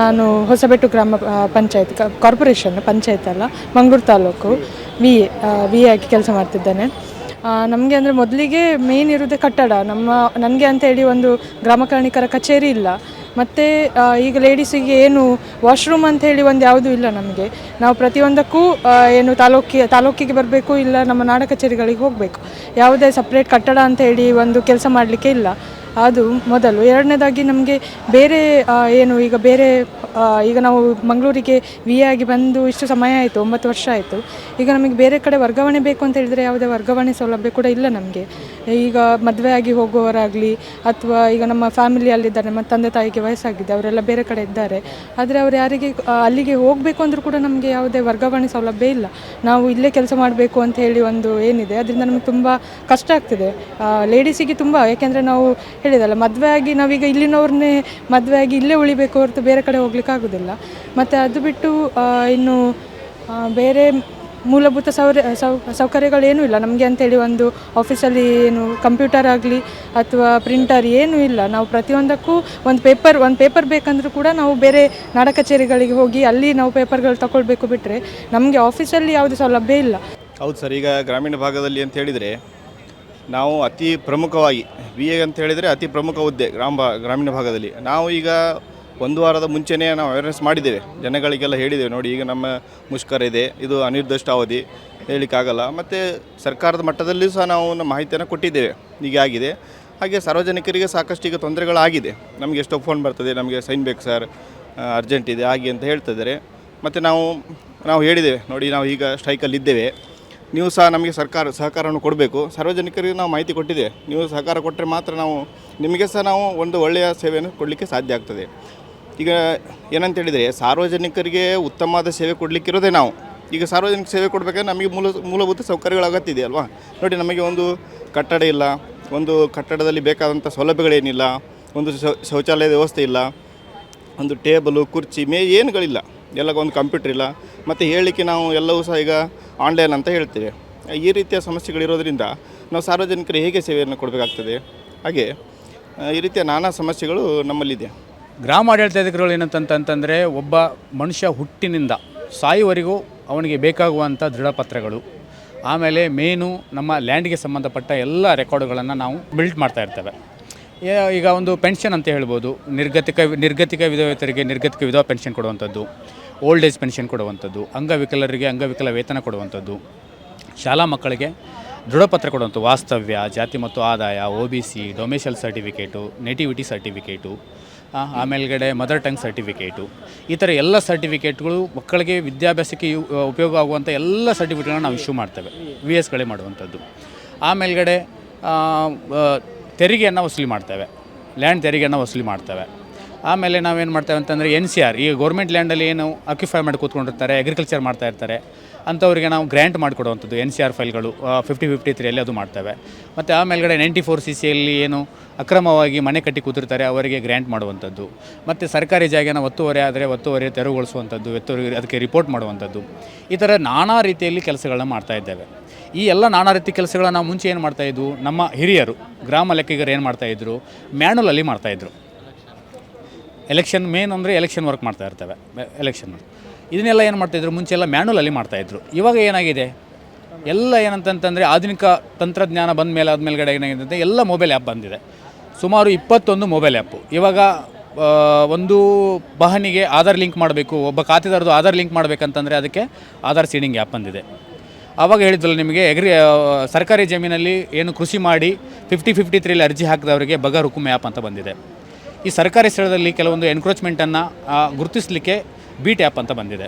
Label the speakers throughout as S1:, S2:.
S1: ನಾನು ಹೊಸಬೆಟ್ಟು ಗ್ರಾಮ ಪಂಚಾಯತ್ ಕಾರ್ಪೊರೇಷನ್, ಪಂಚಾಯತ್ ಅಲ್ಲ, Mangaluru taluk V A V A ಆಗಿ ಕೆಲಸ ಮಾಡ್ತಿದ್ದೇನೆ. ನಮಗೆ ಅಂದರೆ ಮೊದಲಿಗೆ ಮೇನ್ ಇರೋದೇ ಕಟ್ಟಡ. ನಮ್ಮ, ನನಗೆ ಅಂತ ಹೇಳಿ ಒಂದು ಗ್ರಾಮ ಕಾರಣಿಕರ ಕಚೇರಿ ಇಲ್ಲ. ಮತ್ತು ಈಗ ಲೇಡೀಸಿಗೆ ಏನು ವಾಶ್ರೂಮ್ ಅಂತ ಹೇಳಿ ಒಂದು ಯಾವುದೂ ಇಲ್ಲ ನಮಗೆ. ನಾವು ಪ್ರತಿಯೊಂದಕ್ಕೂ ಏನು ತಾಲೂಕಿ, ತಾಲೂಕಿಗೆ ಬರಬೇಕು ಇಲ್ಲ ನಮ್ಮ ನಾಡ ಕಚೇರಿಗಳಿಗೆ ಹೋಗಬೇಕು. ಯಾವುದೇ ಸಪ್ರೇಟ್ ಕಟ್ಟಡ ಅಂತ ಹೇಳಿ ಒಂದು ಕೆಲಸ ಮಾಡಲಿಕ್ಕೆ ಇಲ್ಲ. ಅದು ಮೊದಲು. ಎರಡನೇದಾಗಿ ನಮಗೆ ಬೇರೆ ಏನು ಈಗ ಬೇರೆ ಈಗ ನಾವು ಮಂಗಳೂರಿಗೆ ವಿ ಆಗಿ ಬಂದು ಇಷ್ಟು ಸಮಯ ಆಯಿತು, ಒಂಬತ್ತು ವರ್ಷ ಆಯಿತು. ಈಗ ನಮಗೆ ಬೇರೆ ಕಡೆ ವರ್ಗಾವಣೆ ಬೇಕು ಅಂತ ಹೇಳಿದರೆ ಯಾವುದೇ ವರ್ಗಾವಣೆ ಸೌಲಭ್ಯ ಕೂಡ ಇಲ್ಲ ನಮಗೆ. ಈಗ ಮದುವೆ ಆಗಿ ಹೋಗುವವರಾಗಲಿ ಅಥವಾ ಈಗ ನಮ್ಮ ಫ್ಯಾಮಿಲಿಯಲ್ಲಿದ್ದಾರೆ ನಮ್ಮ ತಂದೆ ತಾಯಿಗೆ ವಯಸ್ಸಾಗಿದೆ, ಅವರೆಲ್ಲ ಬೇರೆ ಕಡೆ ಇದ್ದಾರೆ. ಆದರೆ ಅವರು ಯಾರಿಗೆ ಅಲ್ಲಿಗೆ ಹೋಗಬೇಕು ಅಂದರೂ ಕೂಡ ನಮಗೆ ಯಾವುದೇ ವರ್ಗಾವಣೆ ಸೌಲಭ್ಯ ಇಲ್ಲ. ನಾವು ಇಲ್ಲೇ ಕೆಲಸ ಮಾಡಬೇಕು ಅಂತ ಹೇಳಿ ಒಂದು ಏನಿದೆ, ಅದರಿಂದ ನಮಗೆ ತುಂಬ ಕಷ್ಟ ಆಗ್ತಿದೆ. ಲೇಡೀಸಿಗೆ ತುಂಬ, ಯಾಕೆಂದರೆ ನಾವು ಹೇಳಿದಲ್ಲ, ಮದುವೆ ಆಗಿ ನಾವೀಗ ಇಲ್ಲಿನವ್ರನ್ನೇ ಮದುವೆ ಆಗಿ ಇಲ್ಲೇ ಉಳಿಬೇಕು ಹೊರತು ಬೇರೆ ಕಡೆ ಹೋಗ್ಲಿಕ್ಕೆ ಆಗೋದಿಲ್ಲ ಮತ್ತು ಅದು ಬಿಟ್ಟು ಇನ್ನು ಬೇರೆ ಮೂಲಭೂತ ಸೌರ, ಸೌ, ಸೌಕರ್ಯಗಳೇನೂ ಇಲ್ಲ. ನಮಗೆ ಅಂತೇಳಿ ಒಂದು ಆಫೀಸಲ್ಲಿ ಏನು ಕಂಪ್ಯೂಟರ್ ಆಗಲಿ ಅಥವಾ ಪ್ರಿಂಟರ್ ಏನೂ ಇಲ್ಲ. ನಾವು ಪ್ರತಿಯೊಂದಕ್ಕೂ ಒಂದು ಪೇಪರ್ ಒಂದು ಪೇಪರ್ ಬೇಕಂದರೂ ಕೂಡ ನಾವು ಬೇರೆ ನಾಡ ಕಚೇರಿಗಳಿಗೆ ಹೋಗಿ ಅಲ್ಲಿ ನಾವು ಪೇಪರ್ಗಳು ತಗೊಳ್ಬೇಕು ಬಿಟ್ಟರೆ ನಮಗೆ ಆಫೀಸಲ್ಲಿ ಯಾವುದೇ ಸೌಲಭ್ಯ ಇಲ್ಲ.
S2: ಹೌದು ಸರ್, ಈಗ ಗ್ರಾಮೀಣ ಭಾಗದಲ್ಲಿ ಅಂತ ಹೇಳಿದರೆ ನಾವು ಅತಿ ಪ್ರಮುಖವಾಗಿ ಬಿ ಎ ಅಂತ ಹೇಳಿದರೆ ಅತಿ ಪ್ರಮುಖ ಹುದ್ದೆ ಗ್ರಾಮ, ಗ್ರಾಮೀಣ ಭಾಗದಲ್ಲಿ. ನಾವು ಈಗ ಒಂದು ವಾರದ ಮುಂಚೆನೇ ನಾವು ಅವೇರ್ನೆಸ್ ಮಾಡಿದ್ದೇವೆ. ಜನಗಳಿಗೆಲ್ಲ ಹೇಳಿದ್ದೇವೆ, ನೋಡಿ, ಈಗ ನಮ್ಮ ಮುಷ್ಕರ ಇದೆ, ಇದು ಅನಿರ್ದಿಷ್ಟ ಅವಧಿ ಹೇಳಲಿಕ್ಕಾಗಲ್ಲ ಮತ್ತು ಸರ್ಕಾರದ ಮಟ್ಟದಲ್ಲಿಯೂ ಸಹ ನಾವು ಮಾಹಿತಿಯನ್ನು ಕೊಟ್ಟಿದ್ದೇವೆ. ಈಗ ಆಗಿದೆ. ಹಾಗೆ ಸಾರ್ವಜನಿಕರಿಗೆ ಸಾಕಷ್ಟು ಈಗ ತೊಂದರೆಗಳಾಗಿದೆ. ನಮಗೆ ಎಷ್ಟೋ ಫೋನ್ ಬರ್ತದೆ, ನಮಗೆ ಸೈನ್ ಬೇಕು ಸರ್ ಅರ್ಜೆಂಟ್ ಇದೆ, ಹಾಗೆ ಅಂತ ಹೇಳ್ತಿದ್ದಾರೆ ಮತ್ತು ನಾವು ನಾವು ಹೇಳಿದ್ದೇವೆ, ನೋಡಿ, ನಾವು ಈಗ ಸ್ಟ್ರೈಕಲ್ಲಿ ಇದ್ದೇವೆ. ನೀವು ಸಹ ನಮಗೆ ಸರ್ಕಾರ, ಸಹಕಾರವನ್ನು ಕೊಡಬೇಕು. ಸಾರ್ವಜನಿಕರಿಗೆ ನಾವು ಮಾಹಿತಿ ಕೊಟ್ಟಿದ್ದೇವೆ. ನೀವು ಸಹಕಾರ ಕೊಟ್ಟರೆ ಮಾತ್ರ ನಾವು, ನಿಮಗೆ ಸಹ ನಾವು ಒಂದು ಒಳ್ಳೆಯ ಸೇವೆಯನ್ನು ಕೊಡಲಿಕ್ಕೆ ಸಾಧ್ಯ ಆಗ್ತದೆ. ಈಗ ಏನಂತ ಹೇಳಿದರೆ ಸಾರ್ವಜನಿಕರಿಗೆ ಉತ್ತಮವಾದ ಸೇವೆ ಕೊಡಲಿಕ್ಕಿರೋದೇ ನಾವು. ಈಗ ಸಾರ್ವಜನಿಕ ಸೇವೆ ಕೊಡಬೇಕಾದ್ರೆ ನಮಗೆ ಮೂಲ, ಮೂಲಭೂತ ಸೌಕರ್ಯಗಳ ಅಗತ್ಯ ಇದೆ ಅಲ್ವಾ? ನೋಡಿ, ನಮಗೆ ಒಂದು ಕಟ್ಟಡ ಇಲ್ಲ, ಒಂದು ಕಟ್ಟಡದಲ್ಲಿ ಬೇಕಾದಂಥ ಸೌಲಭ್ಯಗಳೇನಿಲ್ಲ, ಒಂದು ಶೌಚಾಲಯ ವ್ಯವಸ್ಥೆ ಇಲ್ಲ, ಒಂದು ಟೇಬಲು, ಕುರ್ಚಿ, ಮೇ, ಏನುಗಳಿಲ್ಲ. ಎಲ್ಲ ಒಂದು ಕಂಪ್ಯೂಟರ್ ಇಲ್ಲ. ಮತ್ತು ಹೇಳಲಿಕ್ಕೆ ನಾವು ಎಲ್ಲವೂ ಸಹ ಈಗ ಆನ್ಲೈನ್ ಅಂತ ಹೇಳ್ತೇವೆ. ಈ ರೀತಿಯ ಸಮಸ್ಯೆಗಳಿರೋದ್ರಿಂದ ನಾವು ಸಾರ್ವಜನಿಕರು ಹೇಗೆ ಸೇವೆಯನ್ನು ಕೊಡಬೇಕಾಗ್ತದೆ? ಹಾಗೆ, ಈ ರೀತಿಯ ನಾನಾ ಸಮಸ್ಯೆಗಳು ನಮ್ಮಲ್ಲಿದೆ.
S3: ಗ್ರಾಮ ಆಡಳಿತಾಧಿಕಾರಿಗಳು ಏನಂತಂತಂತಂದರೆ ಒಬ್ಬ ಮನುಷ್ಯ ಹುಟ್ಟಿನಿಂದ ಸಾಯುವರೆಗೂ ಅವನಿಗೆ ಬೇಕಾಗುವಂಥ ದೃಢಪತ್ರಗಳು. ಆಮೇಲೆ ಮೇನು ನಮ್ಮ ಲ್ಯಾಂಡ್ಗೆ ಸಂಬಂಧಪಟ್ಟ ಎಲ್ಲ ರೆಕಾರ್ಡುಗಳನ್ನು ನಾವು ಬಿಲ್ಟ್ ಮಾಡ್ತಾ ಇರ್ತೇವೆ. ಈಗ ಒಂದು ಪೆನ್ಷನ್ ಅಂತ ಹೇಳ್ಬೋದು. ನಿರ್ಗತಿಕ ನಿರ್ಗತಿಕ ವಿಧವೇತರಿಗೆ ನಿರ್ಗತಿಕ ವಿಧವಾ ಪೆನ್ಷನ್ ಕೊಡುವಂಥದ್ದು. ಓಲ್ಡ್ ಏಜ್ ಪೆನ್ಷನ್ ಕೊಡುವಂಥದ್ದು. ಅಂಗವಿಕಲರಿಗೆ ಅಂಗವಿಕಲ ವೇತನ ಕೊಡುವಂಥದ್ದು. ಶಾಲಾ ಮಕ್ಕಳಿಗೆ ದೃಢಪತ್ರ ಕೊಡುವಂಥ ವಾಸ್ತವ್ಯ, ಜಾತಿ ಮತ್ತು ಆದಾಯ O B C domicile certificate nativity certificate ಆಮೇಲ್ಗಡೆ mother tongue certificate. ಈ ಥರ ಎಲ್ಲ ಸರ್ಟಿಫಿಕೇಟ್ಗಳು ಮಕ್ಕಳಿಗೆ ವಿದ್ಯಾಭ್ಯಾಸಕ್ಕೆ ಯು- ಉಪಯೋಗ ಆಗುವಂಥ ಎಲ್ಲ ಸರ್ಟಿಫಿಕೇಟ್ಗಳನ್ನ ನಾವು ಇಶ್ಯೂ ಮಾಡ್ತೇವೆ ವಿ ಎಸ್ಗಳೇ ಮಾಡುವಂಥದ್ದು. ಆಮೇಲ್ಗಡೆ ತೆರಿಗೆಯನ್ನು ವಸೂಲಿ ಮಾಡ್ತೇವೆ, ಲ್ಯಾಂಡ್ ತೆರಿಗೆಯನ್ನು ವಸೂಲಿ ಮಾಡ್ತೇವೆ. ಆಮೇಲೆ ನಾವೇನು ಮಾಡ್ತೇವೆ ಅಂತಂದರೆ ಎನ್ ಸಿ ಆರ್, ಈ ಗೌರ್ಮೆಂಟ್ ಲ್ಯಾಂಡಲ್ಲಿ ಏನು ಅಕ್ಯುಫೈ ಮಾಡಿ ಕೂತ್ಕೊಂಡಿರ್ತಾರೆ ಅಗ್ರಿಕಲ್ಚರ್ ಮಾಡ್ತಾ ಇರ್ತಾರೆ, ಅಂಥವ್ರಿಗೆ ನಾವು ಗ್ರ್ಯಾಂಟ್ ಮಾಡಿಕೊಡುವಂಥದ್ದು ಎನ್ ಸಿ ಆರ್ ಫೈಲ್ಗಳು ಫಿಫ್ಟಿ ಫಿಫ್ಟಿ ತ್ರೀಯಲ್ಲಿ ಅದು ಮಾಡ್ತೇವೆ. ಮತ್ತು ಆಮೇಲ್ಗಡೆ ನೈಂಟಿ ಫೋರ್ ಸಿ ಸಿಯಲ್ಲಿ ಏನು ಅಕ್ರಮವಾಗಿ ಮನೆ ಕಟ್ಟಿ ಕೂತಿರ್ತಾರೆ, ಅವರಿಗೆ ಗ್ರ್ಯಾಂಟ್ ಮಾಡುವಂಥದ್ದು. ಮತ್ತು ಸರ್ಕಾರಿ ಜಾಗನ ಒತ್ತುವರಿ ಆದರೆ ಒತ್ತುವರಿ ತೆರವುಗೊಳಿಸುವಂಥದ್ದು, ಒತ್ತುವರಿ ಅದಕ್ಕೆ ರಿಪೋರ್ಟ್ ಮಾಡುವಂಥದ್ದು. ಈ ಥರ ನಾನಾ ರೀತಿಯಲ್ಲಿ ಕೆಲಸಗಳನ್ನ ಮಾಡ್ತಾ ಇದ್ದೇವೆ. ಈ ಎಲ್ಲ ನಾನಾ ರೀತಿ ಕೆಲಸಗಳನ್ನ ನಾವು ಮುಂಚೆ ಏನು ಮಾಡ್ತಾಯಿದ್ವು ನಮ್ಮ ಹಿರಿಯರು, ಗ್ರಾಮ ಲೆಕ್ಕಿಗರು ಏನು ಮಾಡ್ತಾಯಿದ್ರು ಮ್ಯಾನುಲಲ್ಲಿ ಮಾಡ್ತಾಯಿದ್ರು ಎಲೆಕ್ಷನ್ ಮೇನ್ ಅಂದರೆ ಎಲೆಕ್ಷನ್ ವರ್ಕ್ ಮಾಡ್ತಾ ಇರ್ತವೆ, ಎಲೆಕ್ಷನ್. ಇದನ್ನೆಲ್ಲ ಏನು ಮಾಡ್ತಾಯಿದ್ರು ಮುಂಚೆ ಎಲ್ಲ ಮ್ಯಾನುಲಲ್ಲಿ ಮಾಡ್ತಾಯಿದ್ರು ಇವಾಗ ಏನಾಗಿದೆ? ಎಲ್ಲ ಏನಂತಂತಂದರೆ ಆಧುನಿಕ ತಂತ್ರಜ್ಞಾನ ಬಂದ ಮೇಲೆ ಆದಮೇಲೆಗಡೆ ಏನಾಗಿದೆ ಎಲ್ಲ ಮೊಬೈಲ್ ಆ್ಯಪ್ ಬಂದಿದೆ. ಸುಮಾರು ಇಪ್ಪತ್ತೊಂದು ಮೊಬೈಲ್ ಆ್ಯಪು ಇವಾಗ ಒಂದು ಬಹನಿಗೆ ಆಧಾರ್ ಲಿಂಕ್ ಮಾಡಬೇಕು, ಒಬ್ಬ ಖಾತೆದಾರದು ಆಧಾರ್ ಲಿಂಕ್ ಮಾಡಬೇಕಂತಂದರೆ ಅದಕ್ಕೆ ಆಧಾರ್ ಸೀಡಿಂಗ್ ಆ್ಯಪ್ ಬಂದಿದೆ. ಆವಾಗ ಹೇಳಿದ್ರಲ್ಲ ನಿಮಗೆ, ಎಗ್ರಿ ಸರ್ಕಾರಿ ಜಮೀನಲ್ಲಿ ಏನು ಕೃಷಿ ಮಾಡಿ ಫಿಫ್ಟಿ ಫಿಫ್ಟಿ ತ್ರೀಲಿ ಅರ್ಜಿ ಹಾಕಿದವರಿಗೆ ಬಗರ್ ಹುಕುಮ್ ಆ್ಯಪ್ ಅಂತ ಬಂದಿದೆ. ಈ ಸರ್ಕಾರಿ ಸ್ಥಳದಲ್ಲಿ ಕೆಲವೊಂದು ಎನ್ಕ್ರೋಚ್ಮೆಂಟನ್ನು ಗುರುತಿಸಲಿಕ್ಕೆ ಬಿ ಟ್ಯಾಪ್ ಅಂತ ಬಂದಿದೆ.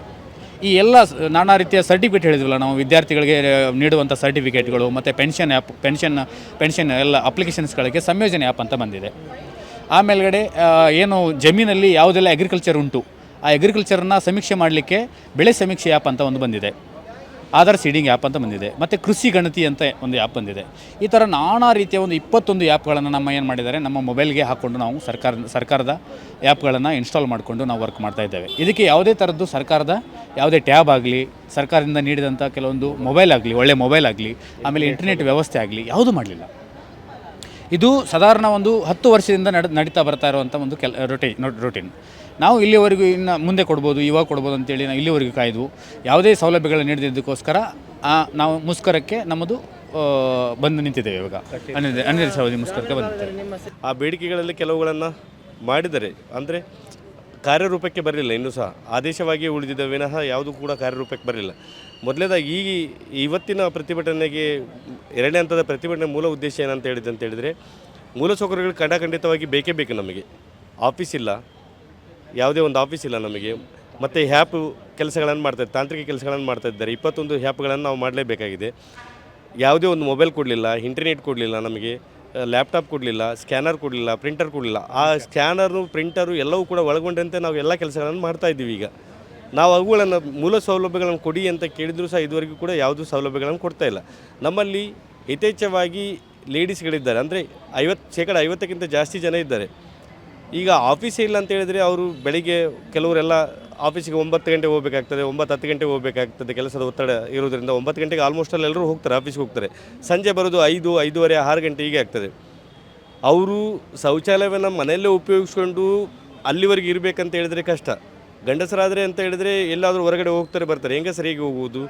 S3: ಈ ಎಲ್ಲ ನಾನಾ ರೀತಿಯ ಸರ್ಟಿಫಿಕೇಟ್ ಹೇಳಿದ್ವಲ್ಲ, ನಾವು ವಿದ್ಯಾರ್ಥಿಗಳಿಗೆ ನೀಡುವಂಥ ಸರ್ಟಿಫಿಕೇಟ್ಗಳು ಮತ್ತು ಪೆನ್ಷನ್ ಆ್ಯಪ್ ಪೆನ್ಷನ್ ಪೆನ್ಷನ್ ಎಲ್ಲ ಅಪ್ಲಿಕೇಶನ್ಸ್ಗಳಿಗೆ ಸಂಯೋಜನೆ ಆ್ಯಪ್ ಅಂತ ಬಂದಿದೆ. ಆಮೇಲ್ಗಡೆ ಏನು ಜಮೀನಲ್ಲಿ ಯಾವುದೆಲ್ಲ ಅಗ್ರಿಕಲ್ಚರ್ ಉಂಟು, ಆ ಅಗ್ರಿಕಲ್ಚರನ್ನು ಸಮೀಕ್ಷೆ ಮಾಡಲಿಕ್ಕೆ ಬೆಳೆ ಸಮೀಕ್ಷೆ ಆ್ಯಪ್ ಅಂತ ಒಂದು ಬಂದಿದೆ. ಆಧಾರ್ ಸೀಡಿಂಗ್ ಆ್ಯಪ್ ಅಂತ ಬಂದಿದೆ. ಮತ್ತು ಕೃಷಿ ಗಣತಿ ಅಂತ ಒಂದು ಆ್ಯಪ್ ಬಂದಿದೆ. ಈ ಥರ ನಾನಾ ರೀತಿಯ ಒಂದು ಇಪ್ಪತ್ತೊಂದು ಆ್ಯಪ್ಗಳನ್ನು ನಮ್ಮ ಏನು ಮಾಡಿದ್ದಾರೆ, ನಮ್ಮ ಮೊಬೈಲ್ಗೆ ಹಾಕ್ಕೊಂಡು ನಾವು ಸರ್ಕಾರ, ಸರ್ಕಾರದ ಆ್ಯಪ್ಗಳನ್ನು ಇನ್ಸ್ಟಾಲ್ ಮಾಡಿಕೊಂಡು ನಾವು ವರ್ಕ್ ಮಾಡ್ತಾ ಇದ್ದೇವೆ. ಇದಕ್ಕೆ ಯಾವುದೇ ಥರದ್ದು ಸರ್ಕಾರದ ಯಾವುದೇ ಟ್ಯಾಬ್ ಆಗಲಿ, ಸರ್ಕಾರದಿಂದ ನೀಡಿದಂಥ ಕೆಲವೊಂದು ಮೊಬೈಲ್ ಆಗಲಿ, ಒಳ್ಳೆ ಮೊಬೈಲ್ ಆಗಲಿ, ಆಮೇಲೆ ಇಂಟರ್ನೆಟ್ ವ್ಯವಸ್ಥೆ ಆಗಲಿ, ಯಾವುದೂ ಮಾಡಲಿಲ್ಲ. ಇದು ಸಾಧಾರಣ ಒಂದು ಹತ್ತು ವರ್ಷದಿಂದ ನಡ ನಡೀತಾ ಬರ್ತಾ ಇರುವಂಥ ಒಂದು ಕೆಲ ರೊಟೀನ್ ರೊಟೀನ್ ನಾವು ಇಲ್ಲಿವರೆಗೂ ಇನ್ನು ಮುಂದೆ ಕೊಡ್ಬೋದು ಇವಾಗ ಕೊಡ್ಬೋದು ಅಂತೇಳಿ ನಾವು ಇಲ್ಲಿವರೆಗೂ ಕಾಯ್ದು ಯಾವುದೇ ಸೌಲಭ್ಯಗಳನ್ನು ನೀಡದಿದ್ದಕ್ಕೋಸ್ಕರ ನಾವು ಮುಸ್ಕರಕ್ಕೆ ನಮ್ಮದು ಬಂದು ನಿಂತಿದ್ದೇವೆ ಇವಾಗ. ಅನಿರ್ದಿ ಅನಿರ್ದಿಷ್ಟಾವಧಿ ಮುಸ್ಕರಕ್ಕೆ ಬಂದಿದ್ದೇವೆ
S4: ಆ ಬೇಡಿಕೆಗಳಲ್ಲಿ ಕೆಲವುಗಳನ್ನು ಮಾಡಿದರೆ ಅಂದರೆ ಕಾರ್ಯರೂಪಕ್ಕೆ ಬರಲಿಲ್ಲ, ಇನ್ನೂ ಸಹ. ಆದೇಶವಾಗಿ ಉಳಿದಿದ್ದ ವಿನಃ ಯಾವುದು ಕೂಡ ಕಾರ್ಯರೂಪಕ್ಕೆ ಬರಲಿಲ್ಲ. ಮೊದಲೇದಾಗಿ ಈ ಇವತ್ತಿನ ಪ್ರತಿಭಟನೆಗೆ, ಎರಡನೇ ಹಂತದ ಪ್ರತಿಭಟನೆ ಮೂಲ ಉದ್ದೇಶ ಏನಂತ ಹೇಳಿದೆ ಅಂತ ಹೇಳಿದರೆ, ಮೂಲಸೌಕರ್ಯಗಳು ಖಂಡಖಂಡಿತವಾಗಿ ಬೇಕೇ ಬೇಕು ನಮಗೆ. ಆಫೀಸ್ ಇಲ್ಲ. ಯಾವುದೇ ಒಂದು ಆಫೀಸ್ ಇಲ್ಲ ನಮಗೆ. ಮತ್ತು ಹ್ಯಾಪ್ ಕೆಲಸಗಳನ್ನು ಮಾಡ್ತಾ ತಾಂತ್ರಿಕ ಕೆಲಸಗಳನ್ನು ಮಾಡ್ತಾ ಇದ್ದಾರೆ. ಇಪ್ಪತ್ತೊಂದು ಹ್ಯಾಪ್ಗಳನ್ನು ನಾವು ಮಾಡಲೇಬೇಕಾಗಿದೆ. ಯಾವುದೇ ಒಂದು ಮೊಬೈಲ್ ಕೊಡಲಿಲ್ಲ, ಇಂಟರ್ನೆಟ್ ಕೊಡಲಿಲ್ಲ ನಮಗೆ. ಲ್ಯಾಪ್ಟಾಪ್ ಕೊಡಲಿಲ್ಲ, ಸ್ಕ್ಯಾನರ್ ಕೊಡಲಿಲ್ಲ ಪ್ರಿಂಟರ್ ಕೊಡಲಿಲ್ಲ. ಆ ಸ್ಕ್ಯಾನರು ಪ್ರಿಂಟರು ಎಲ್ಲವೂ ಕೂಡ ಒಳಗೊಂಡಂತೆ ನಾವು ಎಲ್ಲ ಕೆಲಸಗಳನ್ನು ಮಾಡ್ತಾ ಇದ್ದೀವಿ ಈಗ. ನಾವು ಅವುಗಳನ್ನು ಮೂಲ ಸೌಲಭ್ಯಗಳನ್ನು ಕೊಡಿ ಅಂತ ಕೇಳಿದರೂ ಸಹ ಇದುವರೆಗೂ ಕೂಡ ಯಾವುದೂ ಸೌಲಭ್ಯಗಳನ್ನು ಕೊಡ್ತಾ ಇಲ್ಲ. ನಮ್ಮಲ್ಲಿ ಯಥೇಚ್ಛವಾಗಿ ಲೇಡೀಸ್ಗಳಿದ್ದಾರೆ ಅಂದರೆ ಐವತ್ತು ಶೇಕಡ ಐವತ್ತಕ್ಕಿಂತ ಜಾಸ್ತಿ ಜನ ಇದ್ದಾರೆ. ಈಗ ಆಫೀಸೇ ಇಲ್ಲ ಅಂತ ಹೇಳಿದರೆ ಅವರು ಬೆಳಿಗ್ಗೆ ಕೆಲವರೆಲ್ಲ ಆಫೀಸಿಗೆ ಒಂಬತ್ತು ಗಂಟೆಗೆ ಹೋಗಬೇಕಾಗ್ತದೆ, ಒಂಬತ್ತು ಹತ್ತು ಗಂಟೆಗೆ ಹೋಗಬೇಕಾಗ್ತದೆ ಕೆಲಸದ ಒತ್ತಡ ಇರೋದರಿಂದ ಒಂಬತ್ತು ಗಂಟೆಗೆ ಆಲ್ಮೋಸ್ಟ್ ಅಲ್ಲಿ ಎಲ್ಲರೂ ಹೋಗ್ತಾರೆ ಆಫೀಸ್ಗೆ ಹೋಗ್ತಾರೆ. ಸಂಜೆ ಬರೋದು ಐದು, ಐದೂವರೆ, ಆರು ಗಂಟೆ ಹೀಗೆ ಆಗ್ತದೆ. ಅವರು ಶೌಚಾಲಯವನ್ನು ಮನೆಯಲ್ಲೇ ಉಪಯೋಗಿಸ್ಕೊಂಡು ಅಲ್ಲಿವರೆಗೆ ಇರಬೇಕಂತ ಹೇಳಿದರೆ ಕಷ್ಟ. ಗಂಡಸರಾದರೆ ಅಂತ ಹೇಳಿದರೆ ಎಲ್ಲಾದರೂ ಹೊರಗಡೆ ಹೋಗ್ತಾರೆ, ಬರ್ತಾರೆ. ಹೆಂಗಸರಿಗೆ ಹೋಗುವುದು?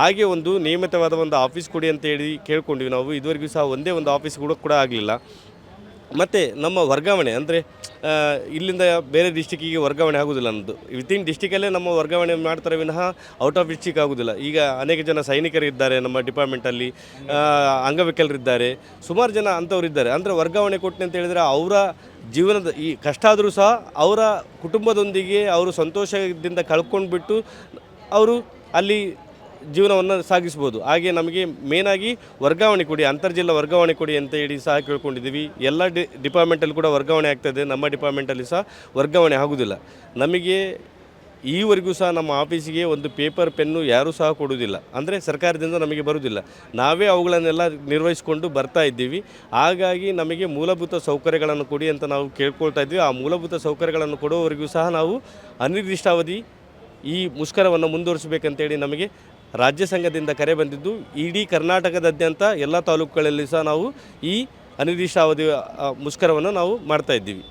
S4: ಹಾಗೆ ಒಂದು ನಿಯಮಿತವಾದ ಒಂದು ಆಫೀಸ್ ಕೊಡಿ ಅಂತ ಹೇಳಿ ಕೇಳ್ಕೊಂಡ್ವಿ ನಾವು. ಇದುವರೆಗೂ ಸಹ ಒಂದೇ ಒಂದು ಆಫೀಸ್ ಕೂಡ ಕೂಡ ಆಗಲಿಲ್ಲ. ಮತ್ತು ನಮ್ಮ ವರ್ಗಾವಣೆ ಅಂದರೆ ಇಲ್ಲಿಂದ ಬೇರೆ ಡಿಸ್ಟಿಕ್ಕಿಗೆ ವರ್ಗಾವಣೆ ಆಗೋದಿಲ್ಲ ನಮ್ಮದು ವಿತಿನ್ ಡಿಸ್ಟಿಕಲ್ಲೇ ನಮ್ಮ ವರ್ಗಾವಣೆ ಮಾಡ್ತಾರೆ ವಿನಃ ಔಟ್ ಆಫ್ ಡಿಸ್ಟಿಕ್ ಆಗೋದಿಲ್ಲ. ಈಗ ಅನೇಕ ಜನ ಸೈನಿಕರು ಇದ್ದಾರೆ ನಮ್ಮ ಡಿಪಾರ್ಟ್ಮೆಂಟಲ್ಲಿ ಅಂಗವಿಕಲರಿದ್ದಾರೆ. ಸುಮಾರು ಜನ ಅಂಥವ್ರು ಇದ್ದಾರೆ ಅಂದರೆ ವರ್ಗಾವಣೆ ಕೊಟ್ಟೆ ಅಂತ ಹೇಳಿದರೆ ಅವರ ಜೀವನದ ಈ ಕಷ್ಟ ಆದರೂ ಸಹ ಅವರ ಕುಟುಂಬದೊಂದಿಗೆ ಅವರು ಸಂತೋಷದಿಂದ ಕಳ್ಕೊಂಡ್ಬಿಟ್ಟು, ಅವರು ಅಲ್ಲಿ ಜೀವನವನ್ನು ಸಾಗಿಸ್ಬೋದು. ಹಾಗೆ ನಮಗೆ ಮೇನಾಗಿ ವರ್ಗಾವಣೆ ಕೊಡಿ, ಅಂತರ್ಜಿಲ್ಲಾ ವರ್ಗಾವಣೆ ಕೊಡಿ ಅಂತ ಹೇಳಿ ಸಹ ಕೇಳ್ಕೊಂಡಿದ್ದೀವಿ. ಎಲ್ಲ ಡಿ ಡಿಪಾರ್ಟ್ಮೆಂಟಲ್ಲಿ ಕೂಡ ವರ್ಗಾವಣೆ ಆಗ್ತದೆ ನಮ್ಮ ಡಿಪಾರ್ಟ್ಮೆಂಟಲ್ಲಿ ಸಹ ವರ್ಗಾವಣೆ ಆಗೋದಿಲ್ಲ. ನಮಗೆ ಈವರೆಗೂ ಸಹ ನಮ್ಮ ಆಫೀಸಿಗೆ ಒಂದು ಪೇಪರ್, ಪೆನ್ನು ಯಾರೂ ಸಹ ಕೊಡುವುದಿಲ್ಲ ಅಂದರೆ ಸರ್ಕಾರದಿಂದ ನಮಗೆ ಬರುವುದಿಲ್ಲ ನಾವೇ ಅವುಗಳನ್ನೆಲ್ಲ ನಿರ್ವಹಿಸಿಕೊಂಡು ಬರ್ತಾ ಇದ್ದೀವಿ. ಹಾಗಾಗಿ ನಮಗೆ ಮೂಲಭೂತ ಸೌಕರ್ಯಗಳನ್ನು ಕೊಡಿ ಅಂತ ನಾವು ಕೇಳ್ಕೊಳ್ತಾ ಇದ್ದೀವಿ. ಆ ಮೂಲಭೂತ ಸೌಕರ್ಯಗಳನ್ನು ಕೊಡುವವರೆಗೂ ಸಹ ನಾವು ಅನಿರ್ದಿಷ್ಟಾವಧಿ ಈ ಮುಷ್ಕರವನ್ನು ಮುಂದುವರಿಸಬೇಕಂತೇಳಿ ನಮಗೆ ರಾಜ್ಯ ಸಂಘದಿಂದ ಕರೆ ಬಂದಿದ್ದು, ಇಡೀ ಕರ್ನಾಟಕದಾದ್ಯಂತ ಎಲ್ಲ ತಾಲೂಕುಗಳಲ್ಲಿ ಸಹ ನಾವು ಈ ಅನಿರ್ದಿಷ್ಟಾವಧಿ ಮುಷ್ಕರವನ್ನು ನಾವು ಮಾಡ್ತಾ ಇದ್ದೀವಿ.